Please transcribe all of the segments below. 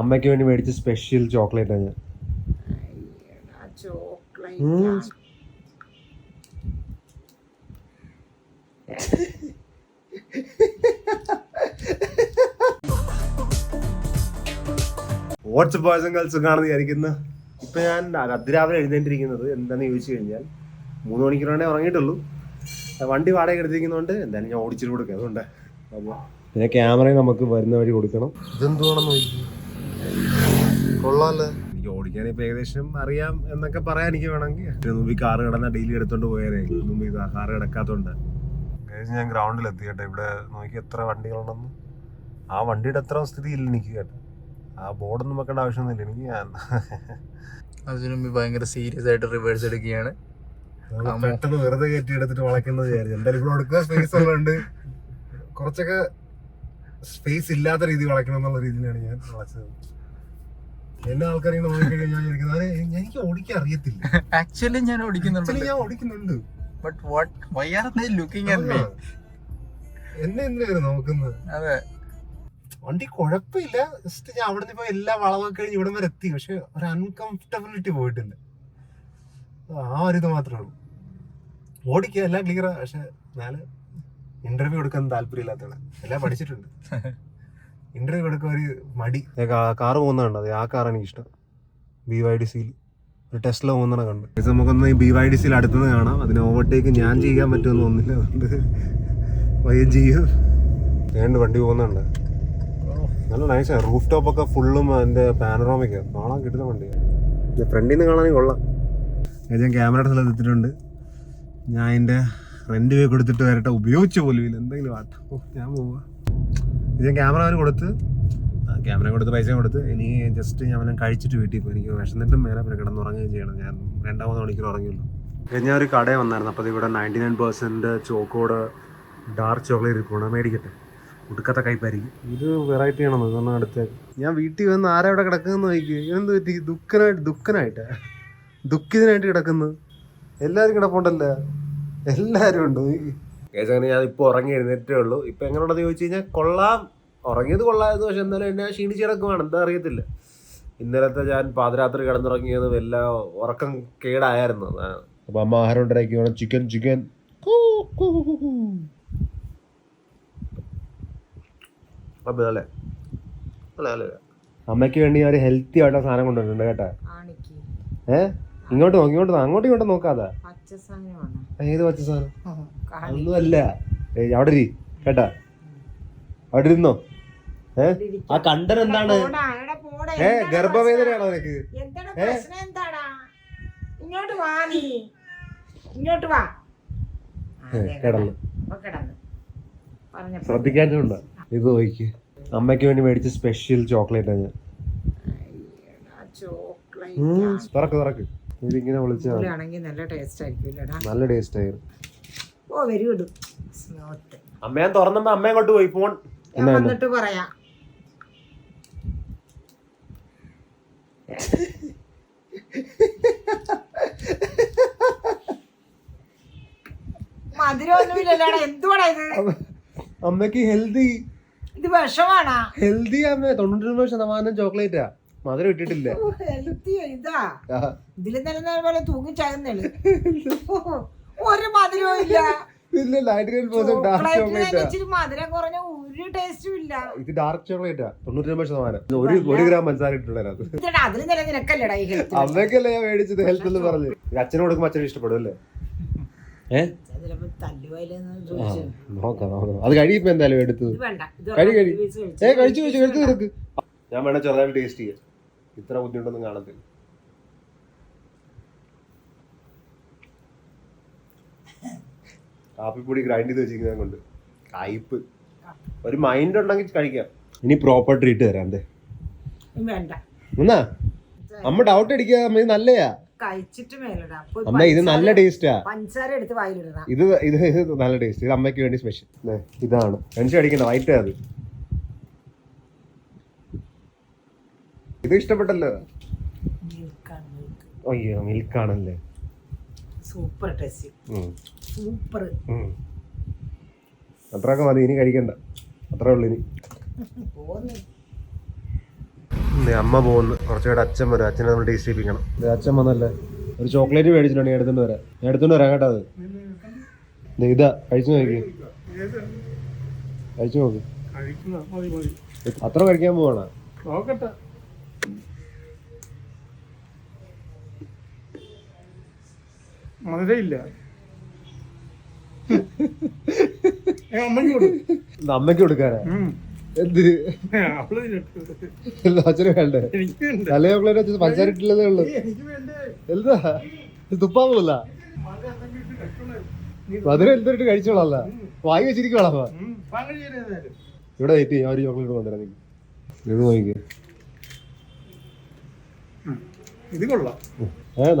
അമ്മയ്ക്ക് വേണ്ടി മേടിച്ച സ്പെഷ്യൽ ചോക്ലേറ്റ് ആണ് ഞാൻ ബോയ്സ് വാട്സപ്പ് ബോയ്സും ഗേൾസും കാണുന്ന വിചാരിക്കുന്ന. ഇപ്പൊ ഞാൻ അതിരാവിലെ എഴുന്നേറ്റിരിക്കുന്നത് എന്താന്ന് ചോദിച്ചു കഴിഞ്ഞാൽ മൂന്ന് മണിക്കൂറാണേ ഉറങ്ങിയിട്ടുള്ളൂ. വണ്ടി വാടക എടുത്തിരിക്കുന്നതുകൊണ്ട് എന്തായാലും ഞാൻ ഓടിച്ചിട്ട് കൊടുക്കുക അതുകൊണ്ട്. അപ്പോൾ പിന്നെ ക്യാമറയും നമുക്ക് വരുന്ന വഴി കൊടുക്കണം. ഇതെന്തുവാണെന്ന് നോക്കി കൊള്ളാല്ലേ എനിക്ക് ഓടിക്കാൻ ഇപ്പൊ ഏകദേശം അറിയാം എന്നൊക്കെ പറയാൻ എനിക്ക് വേണമെങ്കിൽ. മുമ്പ് കാർ കാറ് കിടന്ന ഡെയിലി എടുത്തോണ്ട് പോയാലേ മുമ്പ് ഇത് കാറ് കിടക്കാത്തോണ്ട്. ഞാൻ ഗ്രൗണ്ടിൽ എത്തി കേട്ടോ. ഇവിടെ നോക്കി എത്ര വണ്ടികളുണ്ടെന്ന് ആ വണ്ടിയുടെ അത്ര സ്ഥിതി ഇല്ല എനിക്ക് കേട്ടോ. ആ ബോർഡൊന്നും വെക്കേണ്ട ആവശ്യമൊന്നുമില്ല. എനിക്ക് ഞാൻ അതിനു മുമ്പ് ഭയങ്കര സീരിയസ് ആയിട്ട് റിവേഴ്സ് എടുക്കുകയാണ്. പെട്ടെന്ന് വെറുതെ കയറ്റി എടുത്തിട്ട് വളയ്ക്കുന്നത് വിചാരിച്ചു. എന്തായാലും ഇവിടെ കൊടുക്കുക സ്പേസ് ഉള്ളതുകൊണ്ട് കുറച്ചൊക്കെ സ്പേസ് ഇല്ലാത്ത രീതി വളയ്ക്കണം എന്നുള്ള രീതിയിലാണ് ഞാൻ വളച്ചത്. എല്ലാ ആൾക്കാരെ നോക്കിക്കഴിഞ്ഞാൽ ഞാൻ വിചാരിക്കുന്നത്, "അരെ, എനിക്ക് ഓടിക്കാൻ അറിയത്തില്ല. ആക്ച്വലി ഞാൻ ഓടിക്കുന്നുണ്ട്. ഞാൻ ഓടിക്കുന്നുണ്ട്. But what why are they looking at me എന്നെ എന്തിനാണ് നോക്കുന്നത്? അതെ. വണ്ടി കുഴപ്പമില്ല. ജസ്റ്റ് ഞാൻ അവിടെ നിന്ന് ഇപ്പൊ എല്ലാ വളവൊക്കെ കഴിഞ്ഞ് ഇവിടം വരെ എത്തി. പക്ഷെ ഒരു അൺകംഫർട്ടബിലിറ്റി പോയിട്ടില്ല ആ ഒരു ഇത് മാത്രമേ ഉള്ളൂ. ഓടിക്കുക എല്ലാം ക്ലിയറാണ് പക്ഷെ എന്നാൽ ഇന്റർവ്യൂ കൊടുക്കാൻ താല്പര്യമില്ലാത്തതാണ്. എല്ലാം പഠിച്ചിട്ടുണ്ട്. ഇന്റർവ്യൂ കൊടുക്കാൻ ഒരു മടി. കാറ് പോകുന്നുണ്ട് അതെ ആ കാറാണ് എനിക്ക് ഇഷ്ടം. ബി വൈ ഡി സിയിൽ ഒരു ടെസ്റ്റിൽ പോകുന്നതാണ് കണ്ട്. ഇത് നമുക്കൊന്ന് ബി വൈ ഡി സിയിൽ അടുത്തുനിന്ന് കാണാം. അതിന് ഓവർടേക്ക് ഞാൻ ചെയ്യാൻ പറ്റുമെന്ന് തോന്നുന്നില്ല. അതുകൊണ്ട് പയ്യൻ ചെയ്യും രണ്ട് വണ്ടി പോകുന്നുണ്ട്. നല്ല നൈസാണ് റൂഫ് ടോപ്പ് ഒക്കെ ഫുള്ളും അതിന്റെ പാനറോമിക്ക കാണാൻ കിട്ടുന്ന വണ്ടിയാണ് ഫ്രണ്ടിൽ നിന്ന് കാണാനും കൊള്ളാം. ഞാൻ ക്യാമറയുടെ സ്ഥലത്ത് എത്തിയിട്ടുണ്ട്. ഞാൻ എന്റെ റെന്റ് പോയി കൊടുത്തിട്ട് വരട്ടെ. ഉപയോഗിച്ച പോലും ഇല്ല. എന്തെങ്കിലും ആട്ടോ. ഞാൻ പോവാ. ഇത് ഞാൻ ക്യാമറ അവന് കൊടുത്ത്. ക്യാമറ കൊടുത്ത് പൈസ കൊടുത്ത്. ഇനി ജസ്റ്റ് ഞാൻ അവനെ കഴിച്ചിട്ട് വീട്ടിൽ പോയി. എനിക്ക് വിഷന്നിട്ടും മേലെ പിന്നെ കിടന്നുറങ്ങുകയും ചെയ്യണം. ഞാൻ രണ്ടാമത് മണിക്കൂർ ഉറങ്ങിയല്ലോ ഞാൻ ഒരു കടയിൽ വന്നായിരുന്നു. അപ്പോൾ ഇവിടെ നയന്റി നയൻ പെർസെന്റ് ചോക്കോട് ഡാർക്ക് ചോക്ലേറ്റ് ഇരിക്കണം മേടിക്കട്ടെ. ഉടുക്കത്തെ കൈപ്പായിരിക്കും ഇത് വെറൈറ്റി ആണെന്ന് കാരണം അടുത്ത് ഞാൻ വീട്ടിൽ വന്ന് ആരാ ഇവിടെ കിടക്കുന്നു നോക്കി എന്ത് പറ്റി? ദുഃഖനായിട്ട് ദുഃഖനായിട്ട്? ദുഃഖിതനായിട്ട് കിടക്കുന്നു. എല്ലാവരും കിടപ്പുണ്ടല്ലേ? എല്ലാവരും ഉണ്ട്? അങ്ങനെ ഞാൻ ഇപ്പോൾ ഉറങ്ങി എഴുന്നേറ്റേ ഉള്ളൂ. ഇപ്പം എങ്ങനെയുണ്ടെന്ന് ചോദിച്ചു കഴിഞ്ഞാൽ കൊള്ളാം. ഉറങ്ങിയത് കൊള്ളായിരുന്നു പക്ഷെ എന്നാലും എന്നെ ക്ഷീണിച്ച് കിടക്കുവാണ് എന്താ അറിയത്തില്ല. ഇന്നലത്തെ ഞാൻ പാതിരാത്രി കിടന്നുറങ്ങിയത് വല്ല ഉറക്കം കേടായിരുന്നു. അപ്പൊ അമ്മ ആഹാരം ഉണ്ടാക്കിയാണ് ചിക്കൻ ചിക്കൻ. അപ്പം അല്ലേ? അല്ല അല്ല അമ്മയ്ക്ക് വേണ്ടി ഞാൻ ഒരു ഹെൽത്തി ആയിട്ടുള്ള സാധനം കൊണ്ടുവന്നിട്ടുണ്ട് കേട്ടാ. ആണിക്ക്. ഏ? ഇങ്ങോട്ട് നോക്കി ഇങ്ങോട്ട് അങ്ങോട്ട് ഇങ്ങോട്ട് നോക്കാതാ. ഏത് പച്ച സാധനം ഒന്നുമല്ല ഒന്നും അല്ല അവിടെ ഇരി കേട്ടാ. അവിടെ ഇരുന്നോ? ആ കണ്ടൻ എന്താണ്? ഏ ഗർഭവേദനയാണോ നിനക്ക്? ഇങ്ങോട്ട് വാ നീ. ഇങ്ങോട്ട് വാ. കിടന്നു. ശ്രദ്ധിക്കാനുണ്ടോ ഇത് നോക്കി അമ്മയ്ക്ക് വേണ്ടി മേടിച്ച സ്പെഷ്യൽ ചോക്ലേറ്റ് ആണ് ഞാൻ. തുറക്ക് തുറക്ക്. ഇതിങ്ങനെ വിളിച്ചാ മതി. നല്ല ടേസ്റ്റ് ആയിരിക്കും നല്ല ടേസ്റ്റ് ആയിരുന്നു ഓ വെരി ഗുഡ് സ്മൂത്ത് അമ്മ ഞാൻ തുറന്നപ്പോ അമ്മ അങ്ങോട്ട് പോയി ഫോൺ ഞാൻ എന്നാ, എന്നാ? വന്നിട്ട് പറയാം. മധുരമൊന്നുമില്ലല്ലോടാ എന്തുവാടാ ഇത്? അമ്മയ്ക്ക് ഹെൽത്തി ഇത് വിഷമാണാ. ഹെൽത്തി അമ്മ തൊണ്ണൂറ്റൊമ്പത് ശതമാനം ചോക്ലേറ്റാ. മധുരം ഇട്ടിട്ടില്ല. ഹെൽത്തി ഇതാ. ഇതിൽ നിലനിന്ന പോലെ തൂങ്ങിച്ചാകുന്നേൾ ഒരു മധുരവും ഇല്ല. ഇല്ല ലൈറ്റ് മധുരം കുറഞ്ഞ ഒരു ടേസ്റ്റും ഇല്ല. ഇത് ഡാർക്ക് ചോക്ലേറ്റാ ശതമാനം. ഇത് ഒരു ഒരു ഗ്രാം പഞ്ചസാര ഇട്ടുള്ളത് ഇതെടാ അതിൽ നില നിനക്കല്ലടാ ഈ ഹെൽത്ത് അമ്മയ്ക്കല്ലേ ഞാൻ മേടിച്ചത് ഹെൽത്ത് എന്ന് പറഞ്ഞു. അച്ഛന് കൊടുക്കുമ്പോൾ അച്ഛന് ഇഷ്ടപ്പെടും അല്ലേ? നോക്കാം നോക്കാം. അത് കഴിയിപ്പോ എന്തായാലും എടുത്തത് ഇത് വേണ്ട ഇത് കഴി, കഴിച്ച് ഏ കഴിച്ചു കഴിച്ചു ഞാൻ വേണം ചെറുതായിട്ട് ടേസ്റ്റ് ചെയ്യാം. ഇത്ര ബുദ്ധിമുട്ടൊന്നും കാണത്തില്ല. കാപ്പിപ്പൊടി ഗ്രൈൻഡ് ചെയ്ത് വെച്ചിരിക്കുന്നത് കൊണ്ട്. കയ്പ് ഒരു മൈൻഡ് ഉണ്ടെങ്കിൽ കഴിക്കാം. ഇനി പ്രോപ്പർ ട്രീറ്റ് തരാം വേണ്ട. എന്നാ? അമ്മ ഡൗട്ട് അടിക്കാ അമ്മ ഇത് നല്ലയാ. അമ്മ ഇത് നല്ല ടേസ്റ്റാ പഞ്ചസാര എടുത്ത് വായിലിടണം. ഇത് ഇത് നല്ല ടേസ്റ്റ് ഇത് അമ്മയ്ക്ക് വേണ്ടി സ്പെഷ്യൽ ഇതാണ്. ടെൻഷൻ അടിക്കണ്ട വൈറ്റ് അത് ഇത് ഇഷ്ടപ്പെട്ടല്ലോ? അയ്യോ മിൽക്കാണല്ലേ സൂപ്പർ ടേസ്റ്റ് സൂപ്പർ. അത്രയൊക്കെ മതി ഇനി കഴിക്കണ്ട. അത്രേ ഉള്ളു ഇനി. അമ്മ പോകുന്നു കുറച്ചുകൂടെ അച്ഛൻ വരും. അച്ഛനെ നമ്മൾ ടേസ്റ്റ് ചെയ്യിപ്പിക്കണം. ദേ അച്ഛൻ വന്നല്ലേ. ഒരു ചോക്ലേറ്റ് മേടിച്ചിട്ടുണ്ട് ഞാൻ എടുത്തോണ്ട് വരാം. എടുത്തുകൊണ്ട് എടുത്തോണ്ട് വരാം കേട്ടോ അത്. ദേ ഇതാ കഴിച്ചു നോക്കി. കഴിച്ചു നോക്ക്. അത്ര കഴിക്കാൻ പോവാണ്? നോക്കട്ടെ. മധുരയില്ല. അമ്മയ്ക്ക് കൊടു അമ്മയ്ക്ക് കൊടുക്കാനാ. എന്തിന്. അച്ഛനും വേണ്ടേ? ഉള്ളു. എന്താ? മധുരം എന്തിട്ട് കഴിച്ചോളല്ല വായി വെച്ചിരിക്കോളാം. ഇവിടെ ചെയ്യാം ഒരു ചോക്ലേറ്റ് കൊണ്ടുവരാം നീ ഇത് കൊള്ളാം.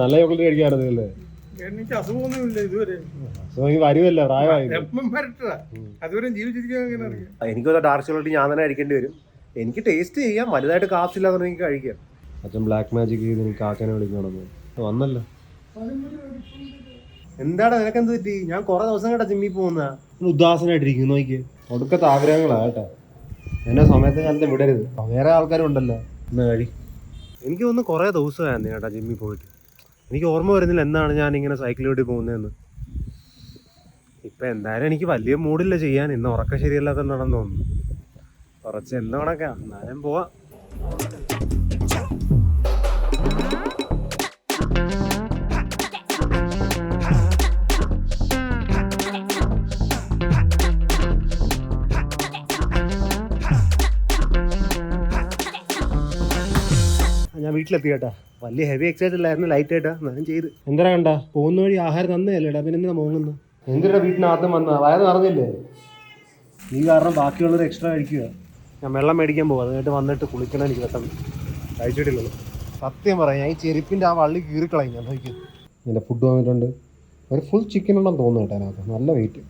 നല്ല ചോക്ലേറ്റ് കഴിക്കാറുണ്ടല്ലേ എനിക്ക് അസുഖമൊന്നുമില്ല ഇതുവരെ. വരുമല്ല പ്രായമായി എപ്പം വരട്ടതാ അതുവരെ ജീവിച്ചിരിക്കാൻ എങ്ങനെ അറിയാം? എനിക്കൊരു ഡാർക്ക് ചോക്ലേറ്റ് ഞാൻ തന്നെ കഴിക്കേണ്ടി വരും. എനിക്ക് ടേസ്റ്റ് ചെയ്യാം വലുതായിട്ട് കാശില്ലാതെ എനിക്ക് കഴിക്കാം. അച്ഛൻ ബ്ലാക്ക് മാജിക് ചെയ്ത് എനിക്ക് കാക്കനെ വിളിക്കണമെന്ന് വന്നല്ലോ. എന്താടാ നിനക്ക് എന്ത് പറ്റി? ഞാൻ കുറെ ദിവസം കേട്ടാ ജിമ്മിൽ പോകുന്ന ഉദാസനായിട്ടിരിക്കുന്നു നോക്കി ഒടുക്കത്തെ ആഗ്രഹങ്ങളാ കേട്ടാ. എന്നെ സമയത്ത് കാലത്ത് വിടരുത്. വേറെ ആൾക്കാരും ഉണ്ടല്ലോ. എന്നാ കഴി. എനിക്ക് തോന്നുന്നു കുറേ ദിവസമായിരുന്നു കേട്ടാ ജിമ്മി പോയിട്ട്? എനിക്ക് ഓർമ്മ വരുന്നില്ല എന്നാണ് ഞാൻ ഇങ്ങനെ സൈക്കിളിലോട്ട് പോകുന്നതെന്ന്. ഇപ്പം എന്തായാലും എനിക്ക് വലിയ മൂടില്ല ചെയ്യാൻ. ഇന്ന് ഉറക്കം ശരിയല്ലാത്തതുകൊണ്ടാണെന്ന് തോന്നുന്നു. കുറച്ച് എന്താ കണക്കാ എന്നാലും പോവാം. ഞാൻ വീട്ടിലെത്തി കേട്ടാ. വലിയ ഹെവി അല്ലായിരുന്നു ലൈറ്റ് ആയിട്ടാ. എന്നാലും ചെയ്ത്. എന്താ കണ്ട? പോകുന്ന വഴി ആഹാരം തന്നെയല്ലേടാ പിന്നെ എന്തിനാ മോങ്ങുന്നു? എന്തിനാ വീട്ടിനകത്ത് വന്ന വയറ് നിറഞ്ഞില്ലേ? നീ കാരണം ബാക്കിയുള്ളവർ എക്സ്ട്രാ കഴിക്കുക. ഞാൻ വെള്ളം മേടിക്കാൻ പോകും അതുമായിട്ട് വന്നിട്ട് കുളിക്കണം എനിക്ക് പെട്ടെന്ന്. കഴിച്ചിട്ടില്ലല്ലോ. സത്യം പറയാം ഞാൻ ഈ ചെരുപ്പിന്റെ ആ വള്ളി കീറിക്കളയും ഞാൻ നോക്കി എന്റെ ഫുഡ് വന്നിട്ടുണ്ട്. ഒരു ഫുൾ ചിക്കൻ ഉണ്ടെന്ന് തോന്നുന്നു കേട്ടോ അതിനകത്ത്. നല്ല വെയിറ്റ്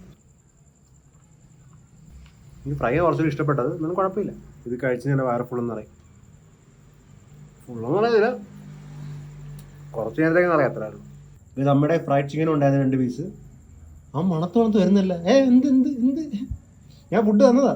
ഇനി ഫ്രൈ കുറച്ചുകൂടി ഇഷ്ടപ്പെട്ടത്. എന്നാലും കുഴപ്പമില്ല. ഇത് കഴിച്ച് ഞാൻ വയറ് ഫുള്ളെന്ന് പറയും. ഫുള്ളെന്ന് പറയുന്നില്ല കുറച്ച് നേരത്തേക്ക് അറിയാം അത്ര ഇത് നമ്മുടെ ഫ്രൈഡ് ചിക്കൻ ഉണ്ടായിരുന്നു രണ്ട് പീസ് ആ മണത്തോണത്ത് വരുന്നില്ല. ഏ എന്ത് എന്ത് എന്ത്? ഞാൻ ഫുഡ് തന്നതാ.